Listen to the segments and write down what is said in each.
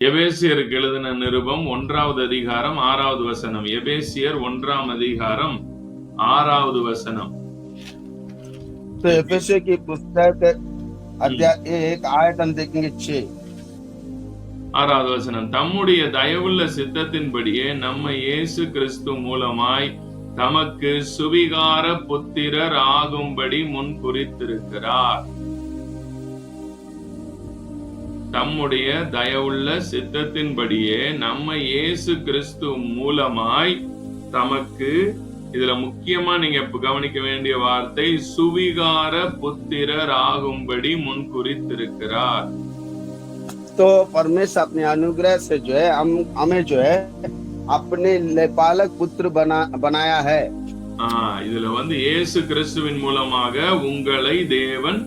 எபேசியருக்கு எழுதின நிருபம் ஒன்றாவது அதிகாரம் ஆறாவது வசனம் எபேசியர் ஒன்றாம் அதிகாரம் ஆறாவது वसनम तो एफएसए की पुस्तक अध्याय एक आयत हम देखेंगे छह ஆறாவது வசனம் தம்முடைய தயவுள்ள சித்தத்தின்படியே நம்ம இயேசு கிறிஸ்து மூலமாய் தமக்கு சுவிகார புத்திரர் ஆகும்படி முன் குறித்திருக்கிறார் தம்முடைய தயவுள்ள சித்தத்தின்படியே நம்ம இயேசு கிறிஸ்து மூலமாய் தமக்கு இதுல முக்கியமா நீங்க இப்ப கவனிக்க வேண்டிய வார்த்தை சுவிகார புத்திரர் ஆகும்படி முன் குறித்திருக்கிறார் तो परमेश्वर अपने अनुग्रह से जो है हम हमें जो है अपने लेपालक पुत्र बना बनाया है ஆஹ் இதுல வந்து இயேசு கிறிஸ்துவின் மூலமாக உங்களை தேவன்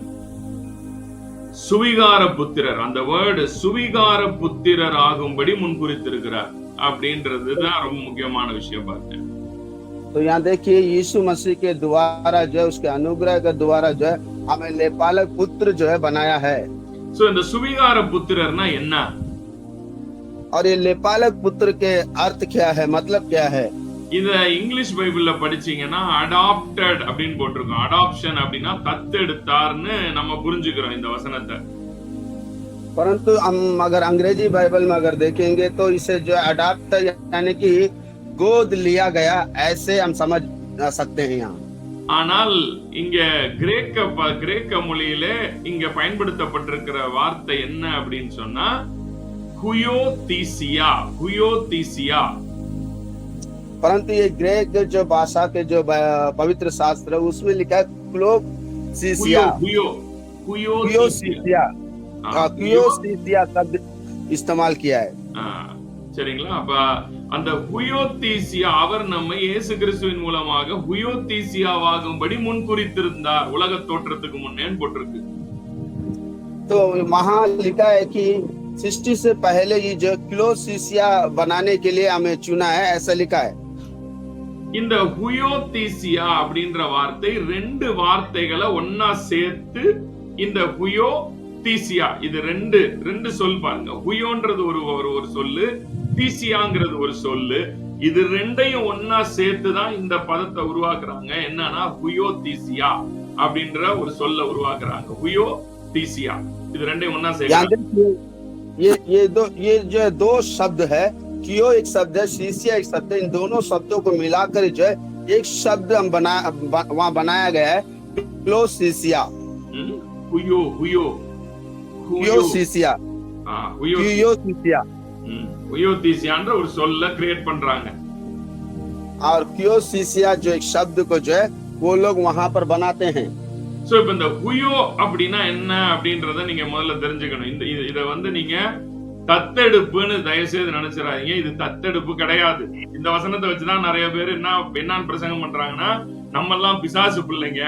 சுவிகார புத்திரர் அந்த வேர்டு சுவிகார புத்திரர் ஆகும்படி முன்குறித்திருக்கிறார் அப்படின்றது தான் ரொம்ப முக்கியமான விஷயம் பார்த்தேன் तो यहाँ देखिए यीशु मसीह के द्वारा जो है उसके अनुग्रह के द्वारा जो है हमें लेपालक पुत्र जो है बनाया है சோ இந்த சுவிகார புத்திரர்னா என்ன और ये लेपालक पुत्र के अर्थ क्या है मतलब क्या है இத இங்கிலீஷ் பைபிள்ல படிச்சீங்கன்னா அடாப்டட் அப்படின்னு போட்டிருக்கோம் அடாப்ஷன் அப்படின்னா தத்தெடுத்தார்னு நம்ம புரிஞ்சுக்கிறோம் இந்த வசனத்தை परंतु हम अगर अंग्रेजी बाइबल में अगर देखेंगे तो इसे जो अडाप्ट यानी कि गोद लिया गया ऐसे हम समझ सकते हैं यहाँ ஆனால் இங்க கிரேக்க ப- கிரேக்க மொழியில இங்க பயன்படுத்தப்பட்டிருக்கிற வார்த்தை என்ன அப்படின்னு சொன்னா குயோதீசியா குயோதீசியா परंतु ये ग्रेक जो भाषा के जो ब- पवित्र शास्त्र है उसमें लिखा है क्लोसिसिया குயோ குயோ क्योसिसिया हाँ, क्योसिसिया शब्द इस्तेमाल किया है சரிங்களா அப்ப அந்த ஹுயோதீசியா அவர் நம்ம இயேசு கிறிஸ்துவின் மூலமாக ஹுயோதீசியாவாகும்படி முன்குறித்திருந்தார் உலக தோற்றத்துக்கு முன்னேன்னு போட்டிருக்கு तो वहाँ लिखा है कि सृष्टि से पहले ये जो क्लोसिसिया बनाने के लिए हमें चुना है ऐसा लिखा है இந்த ஹுயோதீசியா அப்படின்ற வார்த்தை ரெண்டு வார்த்தைகளை ஒன்னா சேர்த்து இந்த ஹுயோ தீசியா இது ரெண்டு ரெண்டு சொல் பாருங்க ஹுயோன்றது ஒரு ஒரு ஒரு சொல்லு தீசியாங்கிறது ஒரு சொல்லு இது ரெண்டையும் ஒன்னா சேர்த்து தான் இந்த பதத்தை உருவாக்குறாங்க என்னன்னா ஹுயோ தீசியா அப்படின்ற ஒரு சொல்ல உருவாக்குறாங்க ஹுயோ தீசியா இது ரெண்டையும் ஒன்னா यहाँ சேர்க்கிறாங்க देखिए ये ये दो ये जो दो शब्द है कियो एक शब्द है सीसिया एक शब्द है इन दोनों शब्दों को मिलाकर जो है एक शब्द हम बना ब- वहाँ बनाया गया है क्लोसिसिया ம்? ஹுயோ ஹுயோ ஹுயோ क्योसिसिया ஆ, ஹுயோ क्योसिसिया ம். உயோதீசியான்ற ஒரு சொல்ல கிரியேட் பண்றாங்க और क्योसिसिया जो एक शब्द को जो है वो लोग वहां पर बनाते हैं சோ இப்ப இந்த ஹுயோ அப்படின்னா என்ன அப்படின்றத நீங்க முதல்ல தெரிஞ்சுக்கணும் இந்த இது- இத வந்து நீங்க தத்தெடுப்புன்னு தயவு செய்து நினைச்சிடாதீங்க. இது தத்தெடுப்பு கிடையாது. இந்த வசனத்தை வச்சுதான் நிறைய பேர் என்ன என்னன்னு பிரசங்கம் பண்றாங்கன்னா நம்ம எல்லாம் பிசாசு பிள்ளைங்க.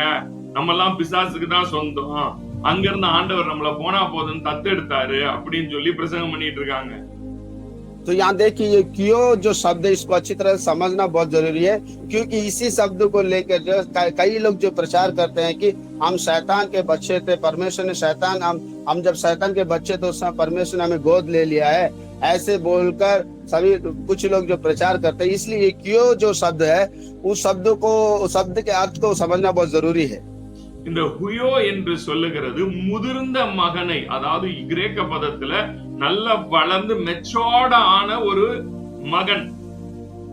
நம்ம எல்லாம் பிசாசுக்கு தான் சொந்தம். அங்க இருந்து ஆண்டவர் நம்மள போனா போதுன்னு தத்தெடுத்தாரு அப்படின்னு சொல்லி பிரசங்கம் பண்ணிட்டு இருக்காங்க. तो यहाँ देखिए ये क्यों जो शब्द है इसको अच्छी तरह से समझना बहुत जरूरी है क्योंकि इसी शब्द को लेकर जो क- कई लोग जो प्रचार करते हैं कि हम शैतान के बच्चे थे परमेश्वर ने शैतान हम हम जब शैतान के बच्चे थे उस समय परमेश्वर ने हमें गोद ले लिया है ऐसे बोलकर सभी कुछ लोग जो प्रचार करते हैं इसलिए ये क्यों जो शब्द है उस शब्द को उस शब्द के अर्थ को समझना बहुत जरूरी है இந்த ஹுயோ என்று சொல்லுகிறது முதிர்ந்த மகனை அதாவது கிரேக்க பதத்துல நல்ல வளர்ந்து மெச்சோர்ட ஆன ஒரு மகன்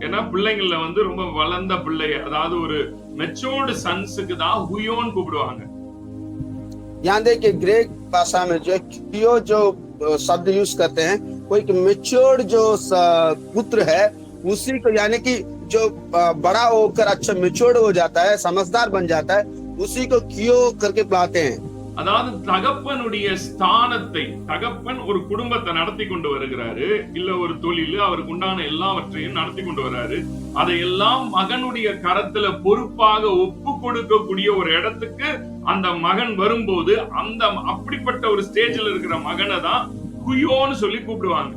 ஏன்னா பிள்ளைங்கள்ல வந்து ரொம்ப வளர்ந்த பிள்ளைய அதாவது ஒரு மெச்சோர்டு சன்ஸுக்கு தான் ஹுயோன்னு கூப்பிடுவாங்க यहाँ देखिए ग्रेक भाषा में जो क्यों जो अ, शब्द यूज करते हैं वो एक मेच्योर्ड जो स- पुत्र है उसी को यानी कि जो अ, बड़ा होकर अच्छा मेच्योर्ड हो जाता है समझदार बन जाता है उसी को क्यों करके बुलाते हैं அதாவது தகப்பனுடைய ஸ்தானத்தை தகப்பன் ஒரு குடும்பத்தை நடத்தி கொண்டு வருகிறாரு இல்ல ஒரு தொழில் அவருக்கு உண்டான எல்லாவற்றையும் நடத்தி கொண்டு வர்றாரு அதையெல்லாம் மகனுடைய கரத்துல பொறுப்பாக ஒப்பு கொடுக்கக்கூடிய ஒரு இடத்துக்கு அந்த மகன் வரும்போது அந்த அப்படிப்பட்ட ஒரு ஸ்டேஜ்ல இருக்கிற மகனை தான் குயோன்னு சொல்லி கூப்பிடுவாங்க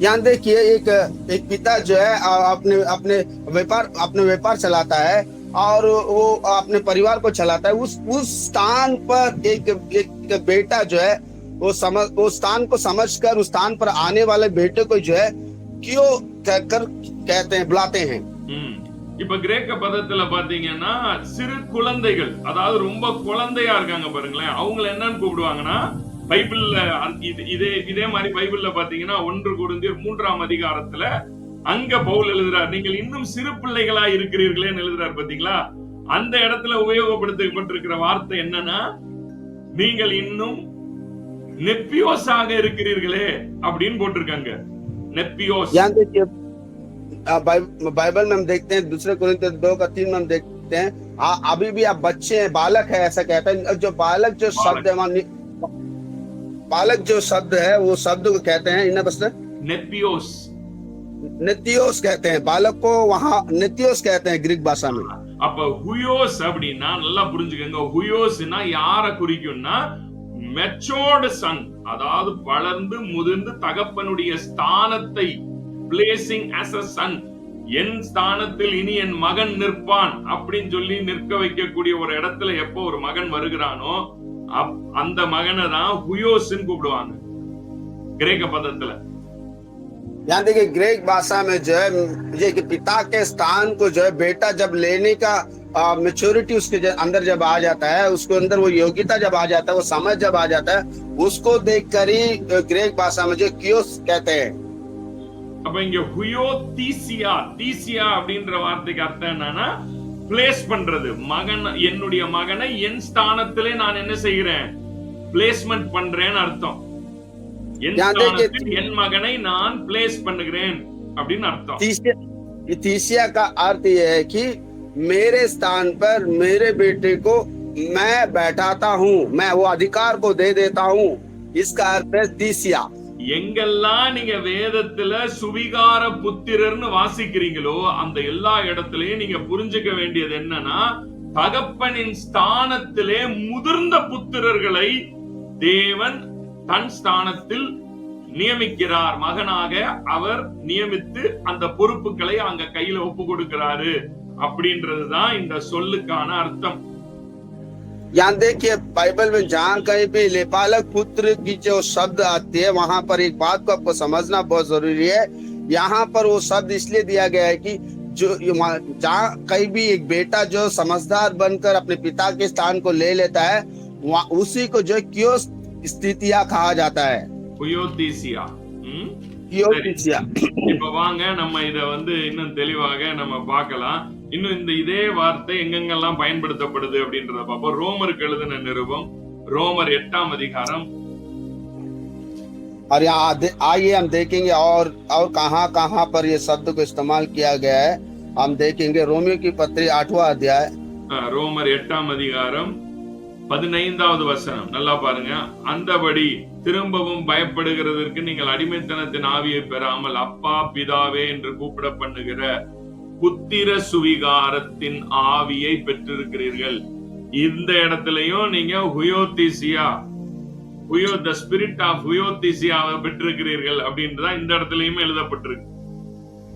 यहाँ देखिए एक एक पिता जो है अ, अपने अपने व्यापार अपने व्यापार चलाता है और वो अपने परिवार को चलाता है उस उस स्थान पर एक एक बेटा जो है वो समझ वो स्थान को समझकर उस स्थान पर आने वाले बेटे को जो है क्यों कहकर कहते हैं बुलाते हैं ம். இப்ப கிரேக்க பதத்துல பாத்தீங்கன்னா சிறு குழந்தைகள் அதாவது ரொம்ப குழந்தையா இருக்காங்க பாருங்களேன் அவங்கள என்னன்னு கூப்பிடுவாங்கன்னா பைபிள்ல அந்த- இது- இதே இதே மாதிரி பைபிள்ல பாத்தீங்கன்னா ஒன்று குருந்தியர் மூன்றாம் அதிகாரத்துல அங்க பவுல் எழுதுறார் நீங்கள் இன்னும் சிறு பிள்ளைகளா இருக்கிறீர்களேன்னு எழுதுறார் பாத்தீங்களா அந்த இடத்துல உபயோகப்படுத்தப்பட்டிருக்கிற வார்த்தை என்னன்னா நீங்கள் இன்னும் நெப்பியோஸாக இருக்கிறீர்களே அப்படின்னு போட்டிருக்காங்க நெப்பியோஸ் यहाँ देखिए आ, बाइ- बाइबल में हम देखते हैं दूसरे कुरिन्थियों दो का तीन में हम देखते हैं आ, अभी भी आप बच्चे हैं बालक है ऐसा कहता है जो बालक जो शब्द है वहाँ नि- बालक जो शब्द है वो शब्द को कहते हैं इन्हें बस நெப்பியோஸ் नित्योस कहते हैं बालक को वहाँ नित्योस कहते हैं ग्रीक भाषा में அப்ப ஹுயோஸ் அப்படின்னா நல்லா புரிஞ்சுக்கோங்க ஹுயோஸ்னா யார குறிக்கும்னா மெச்சோர்டு சன் அதாவது வளர்ந்து முதிர்ந்து தகப்பனுடைய ஸ்தானத்தை பிளேசிங் as a சன் என் ஸ்தானத்தில் இனி என் மகன் நிற்பான் அப்படின்னு சொல்லி நிற்க வைக்கக்கூடிய ஒரு இடத்துல எப்போ ஒரு மகன் வருகிறானோ அப்- அந்த மகனை தான் ஹுயோஸ்ன்னு கூப்பிடுவாங்க கிரேக்க பதத்துல यहाँ देखिए ग्रीक भाषा में जो है ये कि पिता के स्थान को जो है बेटा जब लेने का मेच्योरिटी उसके ज- अंदर जब आ जाता है उसके अंदर वो योग्यता जब आ जाता है वो समझ जब आ जाता है उसको देखकर ही अ, ग्रीक भाषा में जो कियोस कहते हैं அப்ப இங்க ஹுயோ தீசியா தீசியா அப்படின்ற வார்த்தைக்கு அர்த்தம் என்னன்னா பிளேஸ் பண்றது மகன் என்னுடைய மகனை என் ஸ்தானத்திலே நான் என்ன செய்கிறேன் பிளேஸ்மெண்ட் பண்றேன்னு அர்த்தம் என் யா, देखिए- ஸ்தானத்தில் என் மகனை நான் பிளேஸ் பண்ணுகிறேன் அப்படின்னு அர்த்தம் तीसिया ये तीसिया का अर्थ ये है कि मेरे स्थान पर मेरे बेटे को मैं बैठाता हूँ मैं वो अधिकार को दे देता हूँ इसका अर्थ है तीसिया எங்கெல்லாம் நீங்க வேதத்துல சுவிகார புத்திரர்னு வாசிக்கிறீங்களோ அந்த எல்லா இடத்துலயும் நீங்க புரிஞ்சுக்க வேண்டியது என்னன்னா தகப்பனின் ஸ்தானத்திலே முதிர்ந்த புத்திரர்களை தேவன் தன் ஸ்தானத்தில் நியமிக்கிறார் மகனாக அவர் நியமித்து அந்த பொறுப்புகளை அங்க கையில ஒப்பு கொடுக்கிறாரு அப்படின்றதுதான் இந்த சொல்லுக்கான அர்த்தம் यहाँ देखिए बाइबल में जहाँ कहीं भी लेपालक पुत्र की जो शब्द आती है वहां पर एक बात को आपको समझना बहुत जरूरी है यहाँ पर वो शब्द इसलिए दिया गया है कि जो ये वहाँ- जहाँ कहीं भी एक बेटा जो समझदार बनकर अपने पिता के स्थान को ले लेता है वहाँ उसी को जो क्यों स्थितिया कहा जाता है புயோதீசியா ம் क्यों சரி. स्थितिया இப்ப வாங்க நம்ம இத வந்து இன்னும் தெளிவாக நம்ம பார்க்கலாம் இன்னும் இந்த இதே வார்த்தை எங்கெங்கெல்லாம் பயன்படுத்தப்படுது அப்படின்றத பார்ப்போம் ரோமருக்கு எழுதின நிருபம் ரோமர் எட்டாம் அதிகாரம் और यहाँ दे- आइए हम देखेंगे और और कहाँ कहाँ पर ये शब्द को इस्तेमाल किया गया है हम देखेंगे रोमियो की पत्री आठवां अध्याय அஹ், ரோமர் எட்டாம் அதிகாரம் பதினைந்தாவது வசனம். நல்லா பாருங்க. அந்தபடி திரும்பவும் பயப்படுகிறதற்கு நீங்கள் அடிமைத்தனத்தின் ஆவியை பெறாமல் அப்பா பிதாவே என்று கூப்பிட பண்ணுகிற புத்திர சுவிகாரத்தின் ஆவியை பெற்றிருக்கிறீர்கள். இந்த இடத்துலயும் நீங்க ஹுயோதிசியா ஹுயோ த ஸ்பிரிட் ஆஃப் ஹுயோதிசியாவை பெற்றிருக்கிறீர்கள் அப்படின்றதான் இந்த இடத்துலயுமே எழுதப்பட்டிருக்கு.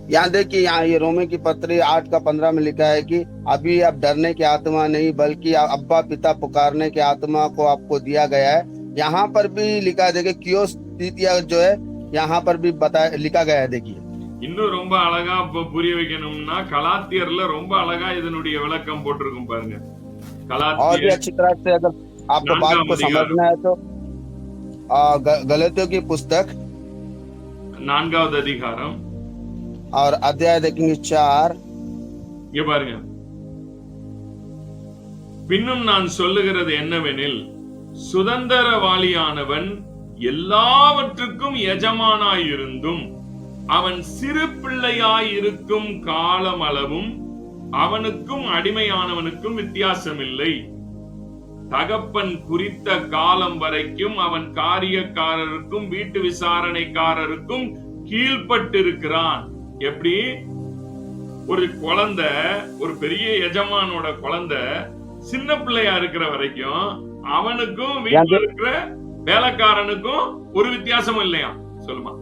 यहाँ देखिए यहाँ ये रोमे की पत्री आठ का पंद्रह में लिखा है कि अभी आप डरने की आत्मा नहीं बल्कि अब्बा पिता पुकारने की आत्मा को आपको दिया गया है यहाँ पर भी लिखा है देखिए क्यों स्थितिया जो है यहाँ पर भी बताया लिखा गया है देखिए இன்னும் ரொம்ப அழகா இப்ப புரிய வைக்கணும்னா கலாத்தியர்ல ரொம்ப அழகா இதனுடைய விளக்கம் போட்டிருக்கும் பாருங்க और भी கலாத்தியர் अच्छी तरह से अगर आपको बात को नानकाम समझना है तो आ, ग- गलतियों की पुस्तक நான்காவது அதிகாரம் और अध्याय देखेंगे चार இங்க பாருங்க பின்னும் நான் சொல்லுகிறது என்னவெனில் சுதந்திரவாளியானவன் எல்லாவற்றுக்கும் எஜமானாயிருந்தும் அவன் சிறு பிள்ளையாயிருக்கும் காலமளவும் அவனுக்கும் அடிமையானவனுக்கும் வித்தியாசமில்லை தகப்பன் குறித்த காலம் வரைக்கும் அவன் காரியக்காரருக்கும் வீட்டு விசாரணைக்காரருக்கும் கீழ்ப்பட்டிருக்கிறான் எப்படி ஒரு குழந்தை ஒரு பெரிய எஜமானோட குழந்தை சின்ன பிள்ளையா இருக்கிற வரைக்கும் அவனுக்கும் வீட்டுல இருக்கிற வேலைக்காரனுக்கும் ஒரு வித்தியாசமும் இல்லையா சொல்லுமா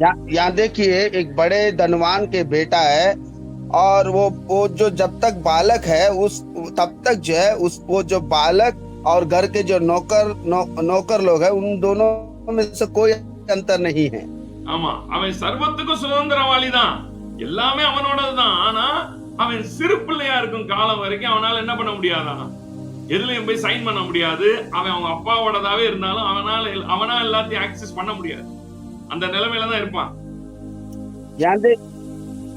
यहाँ यहाँ देखिए एक बड़े धनवान के बेटा है और वो वो जो जब तक बालक है उस तब तक जो है उस वो जो बालक और घर के जो नौकर नौ, नौकर लोग हैं उन दोनों में से कोई अंतर नहीं है ஆமா அவன் சர்வத்துக்கும் சுதந்திரவாளி தான் எல்லாமே அவனோடதுதான். ஆனா அவன் சிறு பிள்ளையா இருக்கும் காலம் வரைக்கும் அவனால என்ன பண்ண முடியாதான் எதுலயும் போய் சைன் பண்ண முடியாது. அவன் அவங்க அப்பாவோடதாவே இருந்தாலும் அவனால அவனா எல்லாத்தையும் ஆக்சஸ் பண்ண முடியாது. அந்த நிலைமையில தான் இருப்பான்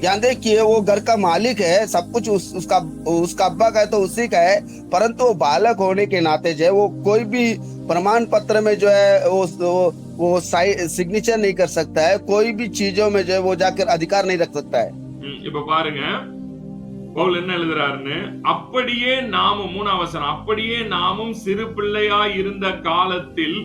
यहाँ देख यहाँ देखिए वो घर का मालिक है सब कुछ उस, उसका उसका अब्बा का है तो उसी का है परंतु वो बालक होने के नाते जो है वो कोई भी प्रमाण पत्र में जो है वो वो, वो सिग्नेचर नहीं कर सकता है कोई भी चीजों में जो है वो जाकर अधिकार नहीं रख सकता है ம், இப்ப பாருங்க பவுல் என்ன எழுதுறாருன்னு அப்படியே நாமும் மூணாம் வசனம் அப்படியே நாமும் சிறு பிள்ளையாய் இருந்த காலத்தில்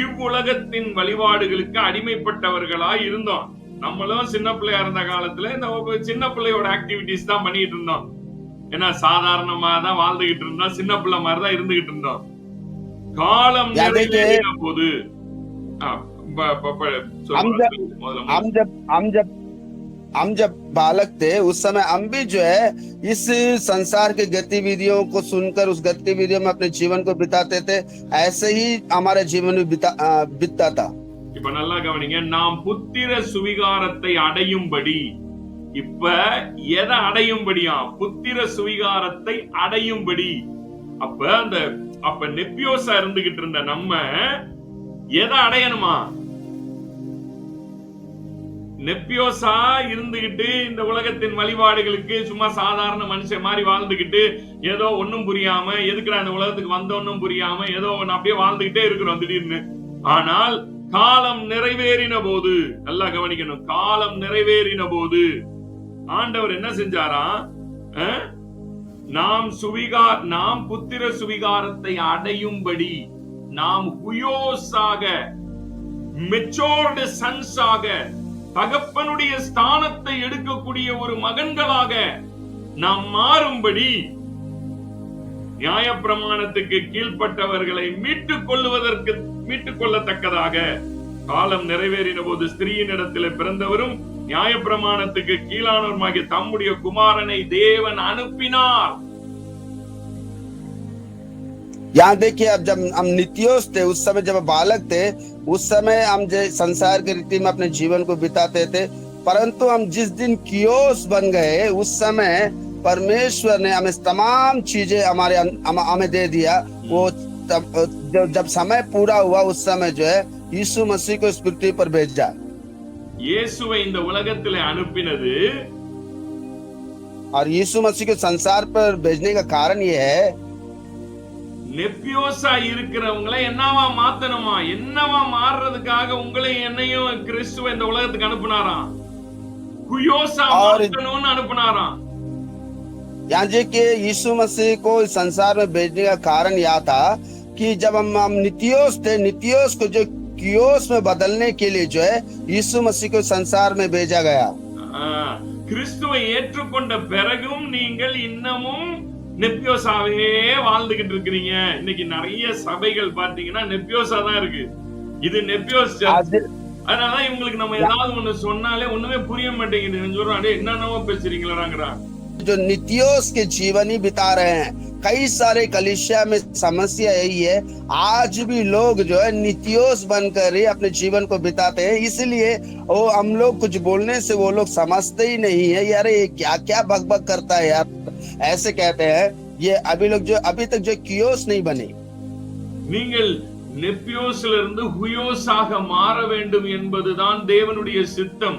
இவ்வுலகத்தின் வழிபாடுகளுக்கு அடிமைப்பட்டவர்களாய் இருந்தோம் நம்மளும் சின்ன பிள்ளையா இருந்த காலத்துல இந்த ஒரு சின்ன பிள்ளையோட ஆக்டிவிட்டிஸ் தான் பண்ணிட்டு இருந்தோம் ஏன்னா சாதாரணமா தான் வாழ்ந்துகிட்டு இருந்தோம் சின்ன பிள்ளை மாதிரி தான் இருந்துகிட்டு இருந்தோம் காலம் யாருக்கு? நிறைவேறின போது ஆ, ப- ப- ப- சொல்லுங்க. அந்த- முதல்ல हम जब हम जब हम जब बालक थे उस समय हम भी जो है इस संसार के गतिविधियों को सुनकर उस गतिविधियों में अपने जीवन को बिताते थे ऐसे ही हमारे जीवन में बिता अ, बीतता था இப்ப நல்லா கவனிங்க நாம் புத்திர சுவிகாரத்தை அடையும்படி. இப்ப எதை அடையும்படியா? புத்திர சுவிகாரத்தை அடையும்படி. அப்ப அந்த அப்ப நெப்பியோசா இருந்துகிட்டு இருந்த நம்ம எதை அடையணுமா? நெப்பியோசா இருந்துகிட்டு இந்த உலகத்தின் வழிபாடுகளுக்கு சும்மா சாதாரண மனுஷன் மாதிரி வாழ்ந்துகிட்டு ஏதோ ஒன்னும் புரியாம எதுக்குடா இந்த உலகத்துக்கு வந்தோன்னும் புரியாம ஏதோ ஒன்னு அப்படியே வாழ்ந்துகிட்டே இருக்கிறோம் திடீர்னு. ஆனால் காலம் நிறைவேறின போது நல்லா கவனிக்கணும் காலம் நிறைவேறின போது ஆண்டவர் என்ன செஞ்சாரா? நாம் சுவிகார் நாம் புத்திர சுவிகாரத்தை அடையும்படி நாம் குயோஸாக மெச்சோர்டு சன்ஸாக தகப்பனுடைய ஸ்தானத்தை எடுக்கக்கூடிய ஒரு மகன்களாக நாம் மாறும்படி நியாயப்பிரமாணத்துக்கு கீழ்ப்பட்டவர்களை மீட்டுக் கொள்ளுவதற்கு மீட்டுக் கொள்ளத்தக்கதாக காலம் நிறைவேறின போது ஸ்திரீயினிடத்திலே பிறந்தவரும் நியாயப்பிரமாணத்துக்கு கீழானவருமாகிய தம்முடைய குமாரனை தேவன் அனுப்பினார் यहाँ देखिए अब जब हम नित्योस थे उस समय जब बालक थे उस समय हम जो संसार की रीति में अपने जीवन को बिताते थे परंतु हम जिस दिन कियोस बन गए उस समय परमेश्वर ने हमें तमाम चीजें हमारे अं- हम, हमें दे दिया वो तब जब, जब समय पूरा हुआ उस समय जो है यीशु मसीह को इस पृथ्वी पर भेजा இயேசுவை இந்த உலகத்திலே அனுப்பினது और यीशु मसीह को संसार पर भेजने का कारण ये है நெப்பியோசா இருக்கிறவங்களை என்னவா மாத்தணுமா என்னவா மாறுறதுக்காக உங்களை என்னையும் கிறிஸ்துவ இந்த உலகத்துக்கு அனுப்புனாராம் குயோசா और- மாத்தணும்னு அனுப்புனாராம் यहाँ जे कि यीशु मसीह को इस संसार में भेजने का कारण यह था कि जब हम हम नित्योस थे नित्योस को जो कियोस में बदलने के लिए जो है यीशु मसीह को संसार में भेजा गया ஆ, கிறிஸ்துவை ஏற்றுக்கொண்ட பிறகும் நீங்கள் இன்னமும் நெப்பியோசாவே வாழ்ந்துகிட்டு இருக்கிறீங்க இன்னைக்கு நிறைய சபைகள் பாத்தீங்கன்னா நெப்பியோசா தான் இருக்கு இது நெப்பியோஸ் church. आज அதனாலதான் இவங்களுக்கு நம்ம ஏதாவது ஒண்ணு சொன்னாலே ஒண்ணுமே புரிய மாட்டேங்குது சொல்றோம் அடே என்னென்னவோ பேசுறீங்களாங்கிறான் जो नित्योस के जीवन ही बिता रहे हैं कई सारे कलिसिया में समस्या यही है आज भी लोग जो है नित्योस बनकर ही अपने जीवन को बिताते हैं इसलिए वो हम लोग कुछ बोलने से वो लोग समझते ही नहीं है यार ये क्या क्या बक बक करता है यार ऐसे कहते हैं ये अभी लोग जो अभी तक जो कियोस नहीं बने நீங்கள் நெப்பியோஸ்ல இருந்து ஹுயோஸாக மாற வேண்டும் என்பதுதான் தேவனுடைய சித்தம்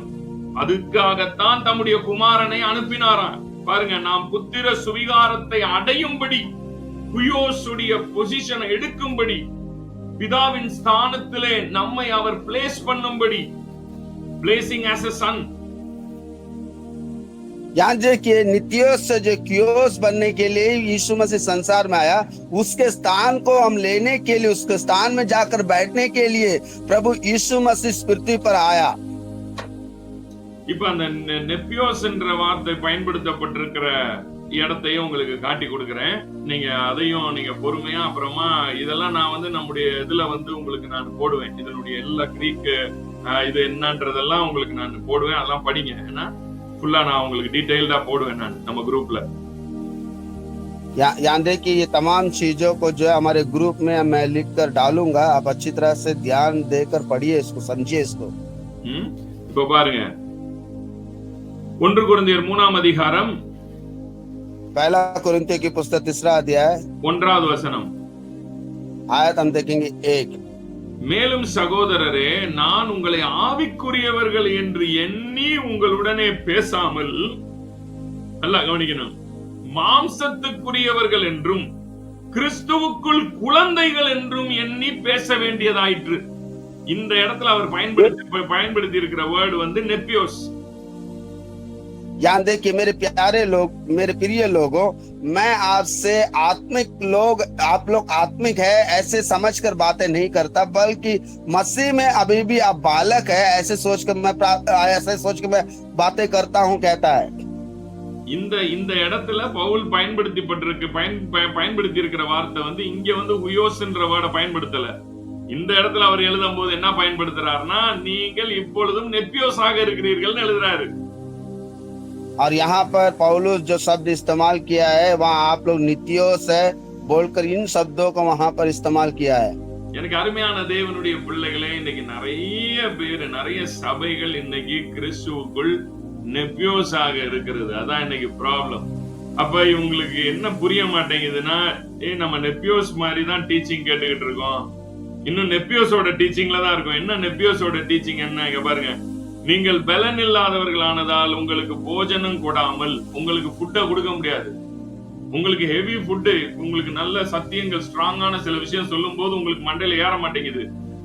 அதுக்காகத்தான் தம்முடைய குமாரனை அனுப்பினாராம் பாருங்க நாம் புத்திர சுவிகாரத்தை அடையும்படி ஹுயோஸுடைய பொசிஷனை எடுக்கும்படி பிதாவின் ஸ்தானத்திலே நம்மை அவர் பிளேஸ் பண்ணும்படி பிளேசிங் ஆஸ் a சன் यहाँ देखिए नित्योस से जो कियोस बनने के लिए यीशु मसीह संसार में आया उसके स्थान को हम लेने के लिए उसके स्थान में जाकर बैठने के लिए प्रभु यीशु मसीह इस पृथ्वी पर आया இப்ப அந்த நெ- நெப்பியோஸ் என்ற வார்த்தை பயன்படுத்தப்பட்டிருக்கிற இடத்தையும் உங்களுக்கு காட்டி கொடுக்கிறேன் நீங்க அதையும் நீங்க பொறுமையா அப்புறமா இதெல்லாம் நான் வந்து நம்முடைய இதுல வந்து உங்களுக்கு நான் போடுவேன் இதனுடைய எல்லா கிரீக் இது என்னன்றதெல்லாம் உங்களுக்கு நான் போடுவேன் அதெல்லாம் படிங்க ஏன்னா ஃபுல்லா நான் உங்களுக்கு டீடைல்டா போடுவேன் நான் நம்ம குரூப்ல या- यहाँ देखिए ये तमाम चीजों को जो है हमारे ग्रुप में मैं लिख कर डालूंगा आप अच्छी तरह से ध्यान देकर पढ़िए इसको समझिए इसको ம்? இப்ப பாருங்க ஒன்று குழந்தையர் மூணாம் அதிகாரம் पहला कुरिन्थियों की पुस्तक तीसरा अध्याय ஒன்றாவது வசனம் आयत हम देखेंगे एक மேலும் சகோதரரே நான் உங்களை ஆவிக்குரியவர்கள் என்று எண்ணி உங்களுடனே பேசாமல் நல்லா கவனிக்கணும் மாம்சத்துக்குரியவர்கள் என்றும் கிறிஸ்துவுக்குள் குழந்தைகள் என்றும் எண்ணி பேச வேண்டியதாயிற்று இந்த இடத்துல அவர் பயன்படுத்தி பயன்படுத்தி இருக்கிற வேர்டு வந்து நெப்பியோஸ் यहाँ देखिए मेरे प्यारे लोग मेरे प्रिय लोगों मैं आपसे आत्मिक लोग आप लोग आत्मिक है ऐसे समझकर बातें नहीं करता बल्कि मसीह में अभी भी आप बालक है ऐसे सोचकर मैं प्रा- ऐसे सोच के मैं बातें करता हूँ कहता है இந்த இந்த இடத்துல பவுல் பயன்படுத்தப்பட்டிருக்கு பயன் பய- பயன்படுத்தி இருக்கிற வார்த்தை வந்து இங்க வந்து உயோஸ்ன்ற வேர்டை பயன்படுத்தல இந்த இடத்துல அவர் எழுதும் போது என்ன பயன்படுத்துறாருன்னா நீங்கள் இப்பொழுதும் நெப்பியோஸாக இருக்கிறீர்கள்னு எழுதுறாரு और यहाँ पर पौलुस जो शब्द इस्तेमाल किया है वहाँ आप लोग नित्योस है बोलकर इन शब्दों को वहाँ पर इस्तेमाल किया है எனக்கு அருமையான தேவனுடைய பிள்ளைகளே இன்னைக்கு நிறைய பேர் நிறைய சபைகள் இன்னைக்கு கிறிஸ்துவுக்குள் நெப்பியோஸாக இருக்கிறது அதான் இன்னைக்கு ப்ராப்ளம் அப்ப இவங்களுக்கு என்ன புரிய மாட்டேங்குதுன்னா ஏய் நம்ம நெப்பியோஸ் மாதிரி தான் டீச்சிங் கேட்டுக்கிட்டு இருக்கோம் இன்னும் நெப்பியோஸோட டீச்சிங்ல தான் இருக்கும் என்ன நெப்பியோஸோட டீச்சிங் என்ன இங்க பாருங்க நீங்கள் பலன் இல்லாதவர்களானதால் உங்களுக்கு போஜனம் கூடாமல் உங்களுக்கு ஃபுட்டை கொடுக்க முடியாது. உங்களுக்கு ஹெவி ஃபுட்டு உங்களுக்கு நல்ல சத்தியங்கள் ஸ்ட்ராங்கான சில விஷயம் சொல்லும் போது உங்களுக்கு மண்டையில ஏற மாட்டேங்குது.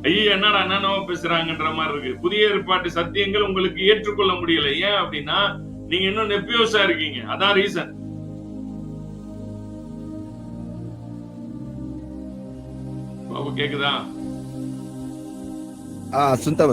ஐயோ என்னடா என்னென்னவோ பேசுறாங்கன்ற மாதிரி இருக்கு. புதிய ஏற்பாட்டு சத்தியங்கள் உங்களுக்கு ஏற்றுக்கொள்ள முடியல. ஏன் அப்படின்னா நீங்க இன்னும் நெப்பியோஸா இருக்கீங்க. அதான் ரீசன் பாபு கேக்குதா? ஆ சுந்தா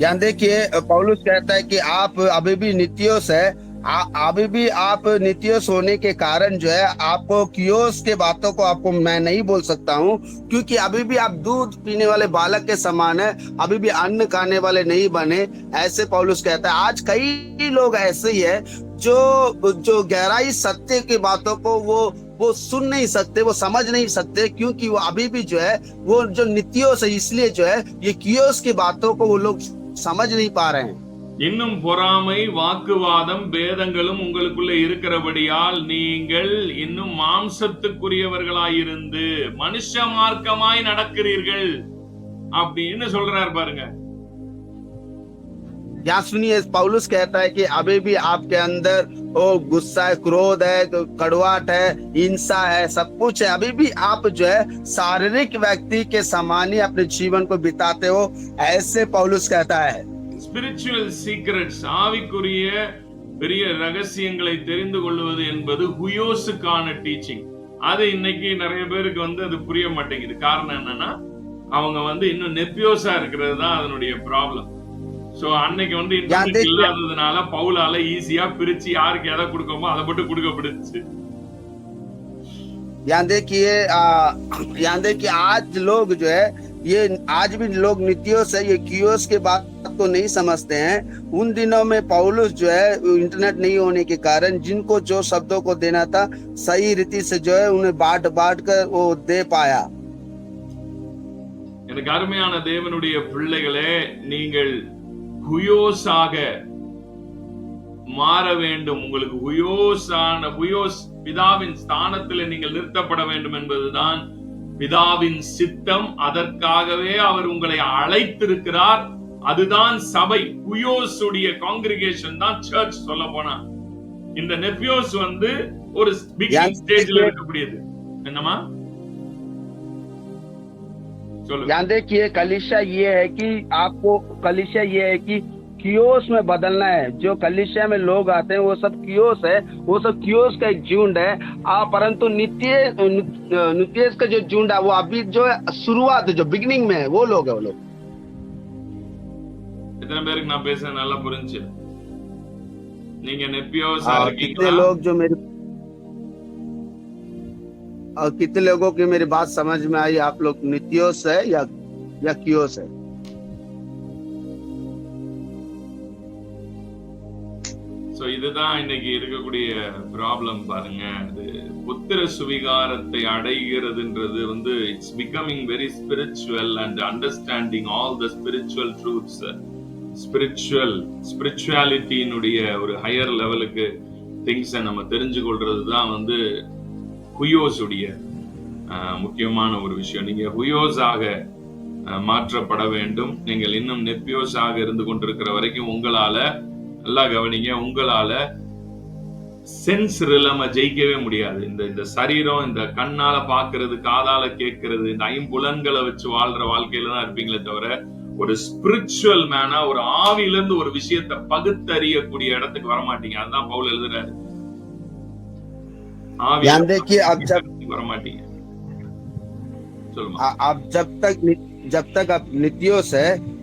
यहाँ देखिए पौलुस कहता है कि आप अभी भी नित्योस है। आ, अभी भी आप नित्योस होने के कारण जो है आपको कियोस के बातों को आपको मैं नहीं बोल सकता हूँ क्योंकि अभी भी आप दूध पीने वाले बालक के समान है अभी भी अन्न खाने वाले नहीं बने ऐसे पौलुस कहता है। आज कई लोग ऐसे ही है जो जो गहराई सत्य की बातों को वो वो सुन नहीं सकते वो समझ नहीं सकते क्योंकि वो अभी भी जो है वो जो नित्योस है इसलिए जो है ये कियोस की बातों को वो लोग समझ नहीं पा रहे हैं இன்னும் பொறாமை வாக்குவாதம் பேதங்களும் உங்களுக்குள்ள இருக்கிறபடியால் நீங்கள் இன்னும் மாம்சத்துக்குரியவர்களாயிருந்து மனுஷ மார்க்கமாய் நடக்கிறீர்கள் அப்படின்னு சொல்றாரு பாருங்க यहाँ सुनिए पौलुस कहता है कि अभी भी आपके अंदर वो गुस्सा है क्रोध है तो कड़वाट है हिंसा है सब कुछ है अभी भी आप जो है शारीरिक व्यक्ति के समान ही अपने जीवन को बिताते हो ऐसे पौलुस कहता है ஸ்பிரிச்சுவல் சீக்ரெட்ஸ் ஆவிக்குரிய பெரிய ரகசியங்களை தெரிந்து கொள்வது என்பது ஹுயோஸுக்கான டீச்சிங் அது இன்னைக்கு நிறைய பேருக்கு வந்து அது புரிய மாட்டேங்குது காரணம் என்னன்னா அவங்க வந்து இன்னும் நெப்பியோஸா இருக்கிறது தான் அதனுடைய ப்ராப்ளம் சோ அன்னைக்கு வந்து இன்டர்நெட் யாதே- இல்லாததுனால பவுலால ஈஸியா பிரிச்சு யாருக்கு எதை கொடுக்கமோ அதை மட்டும் கொடுக்கப்படுச்சு यहाँ देखिए आ, यहाँ देखिए आज लोग जो है ये आज भी लोग नित्योस है ये कियोस के बात को नहीं समझते हैं उन दिनों में पौलुस जो है इंटरनेट नहीं होने के कारण जिनको जो शब्दों को देना था सही रीति से जो है उन्हें बांट बांट कर वो दे पाया எனக்கு அருமையான தேவனுடைய பிள்ளைகளே நீங்கள் ஹுயோஸாக மாற வேண்டும். உங்களுக்கு ஹுயோஸான ஹுயோஸ் பிதாவின் ஸ்தானத்தில் நீங்கள் நிறுத்தப்பட வேண்டும் என்பதுதான் பிதாவின் சித்தம். அதற்காகவே அவர் உங்களை அழைத்திருக்கிறார். அதுதான் சபை. ஹுயோஸுடைய காங்கிரிகேஷன் தான் சர்ச் சொல்ல போனா. இந்த நெப்பியோஸ் வந்து ஒரு பிகினிங் யார் ஸ்டேஜ்ல இருக்கக்கூடியது. என்னமா சொல்லுங்க यहाँ देखिए कलिशा ये है कि आपको कलिशा ये है कि कियोस में बदलना है जो कलिशा में लोग आते हैं वो सब कियोस है वो सब कियोस का एक झुंड है आ, परंतु नित्य नित्येश का जो झुंड है वो अभी जो है शुरुआत जो बिगनिंग में है वो लोग है वो लोग எத்தனை பேருக்கு நான் பேசுறது நல்லா புரிஞ்சு நீங்க நெப்பியோஸா और कितने இருக்கீங்களா लोग जो मेरी और कितने लोगों की मेरी बात समझ में आई आप लोग नित्योस है या या कियोस है சோ இதுதான் இன்னைக்கு இருக்கக்கூடிய ப்ராப்ளம் பாருங்க அது புத்திர சுவிகாரத்தை அடைகிறதுன்றது வந்து it's becoming very spiritual and understanding all the spiritual truths spiritual ஸ்பிரிச்சுவாலிட்டியினுடைய ஒரு ஹையர் லெவலுக்கு திங்ஸை நம்ம தெரிஞ்சு கொள்றது தான் வந்து ஹுயோஸுடைய முக்கியமான ஒரு விஷயம். நீங்க ஹுயோஸாக மாற்றப்பட வேண்டும். நீங்கள் இன்னும் நெப்பியோஸாக இருந்து கொண்டிருக்கிற வரைக்கும் உங்களால நல்லா கவனிங்க உங்களால சென்ஸ் ரிலம ஜெயிக்கவே முடியாது. இந்த இந்த சரீரம் இந்த கண்ணால பாக்குறது காதால கேட்கறது இந்த ஐம்புலன்களை வச்சு வாழ்ற வாழ்க்கையில தான் இருப்பீங்களே தவிர ஒரு ஸ்பிரிச்சுவல் மேனா ஒரு ஆவியில இருந்து ஒரு விஷயத்தை பகுத்தறியக்கூடிய இடத்துக்கு வரமாட்டீங்க. அதுதான் பவுல் எழுதுறாரு. ध्यान देखिए आप जब आप जब तक जब तक आप नित्यों से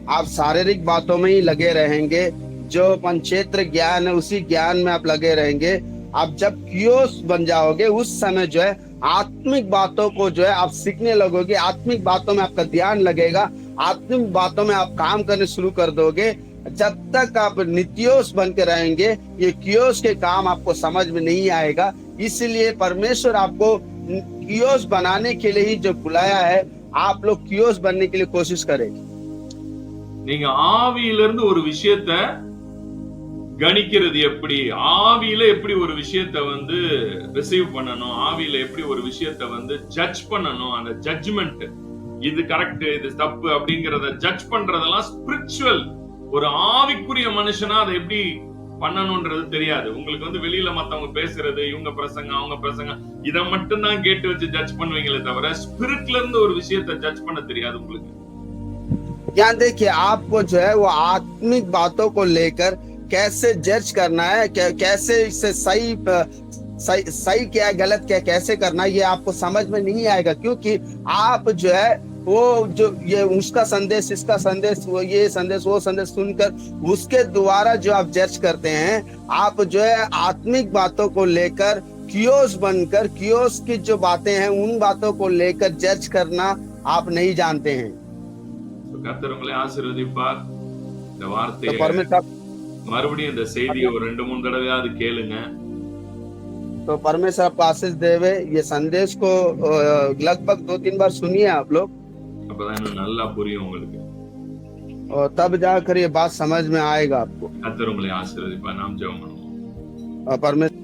आप शारीरिक बातों में ही लगे रहेंगे जो पंचेत्र ज्ञान है उसी ज्ञान में आप लगे रहेंगे। आप जब क्यों बन जाओगे उस समय जो है आत्मिक बातों को जो है आप सीखने लगोगे। आत्मिक बातों में आपका ध्यान लगेगा। आत्मिक बातों में आप काम करने शुरू कर दोगे। जब तक आप नित्योस बन के रहेंगे ये क्योस के काम आपको समझ में नहीं आएगा। इसलिए परमेश्वर आपको कियोस बनाने के लिए ही जो बुलाया है आप लोग कियोस बनने के लिए कोशिश करें நீங்க ஆவியில இருந்து ஒரு விஷயத்த கணிக்கிறது எப்படி ஆவியில எப்படி ஒரு விஷயத்த வந்து ரிசீவ் பண்ணணும் ஆவியில எப்படி ஒரு விஷயத்த வந்து ஜட்ஜ் பண்ணணும் அந்த ஜட்ஜ்மெண்ட் இது கரெக்ட் இது தப்பு அப்படிங்கறத ஜட்ஜ் பண்றதெல்லாம் ஸ்பிரிச்சுவல் ஒரு ஆவிக்குரிய மனுஷனா அதை எப்படி பண்ணணும்ன்றது தெரியாது உங்களுக்கு வந்து வெளியில மத்தவங்க பேசுறது இவங்க பிரசங்க அவங்க பிரசங்க இதை மட்டும் தான் கேட்டு வச்சு ஜட்ஜ் பண்ணுவீங்களே தவிர ஸ்பிரிட்ல இருந்து ஒரு விஷயத்த ஜட்ஜ் பண்ண தெரியாது உங்களுக்கு यहाँ देखिए आपको जो है वो आत्मिक बातों को लेकर कैसे जज करना है कै- कैसे इसे सही अ, सही सही क्या है गलत क्या है कैसे करना है ये आपको समझ में नहीं आएगा क्योंकि आप जो है वो जो ये उसका संदेश इसका संदेश वो ये संदेश वो संदेश सुनकर उसके द्वारा जो आप जज करते हैं आप जो है आत्मिक बातों को लेकर कियोस बनकर कियोस की जो बातें हैं उन बातों को लेकर जज करना आप नहीं जानते हैं கர்த்தர் உங்களை ஆசீர்வதிப்பார் இந்த तो வார்த்தையை परमेश्वर மறுபடியும் இந்த செய்தியை ஒரு ரெண்டு மூணு தடவையாவது கேளுங்க तो परमेश्वर आपको आशीष देवे ये संदेश को अ, लगभग दो तीन बार सुनिए आप लोग அப்பதான் இன்னும் நல்லா புரியும் உங்களுக்கு और तब जाकर ये बात समझ में आएगा आपको கர்த்தர் உங்களை ஆசீர்வதிப்பார் நாம் ஜெபம் பண்ணுவோம் और परमेश्वर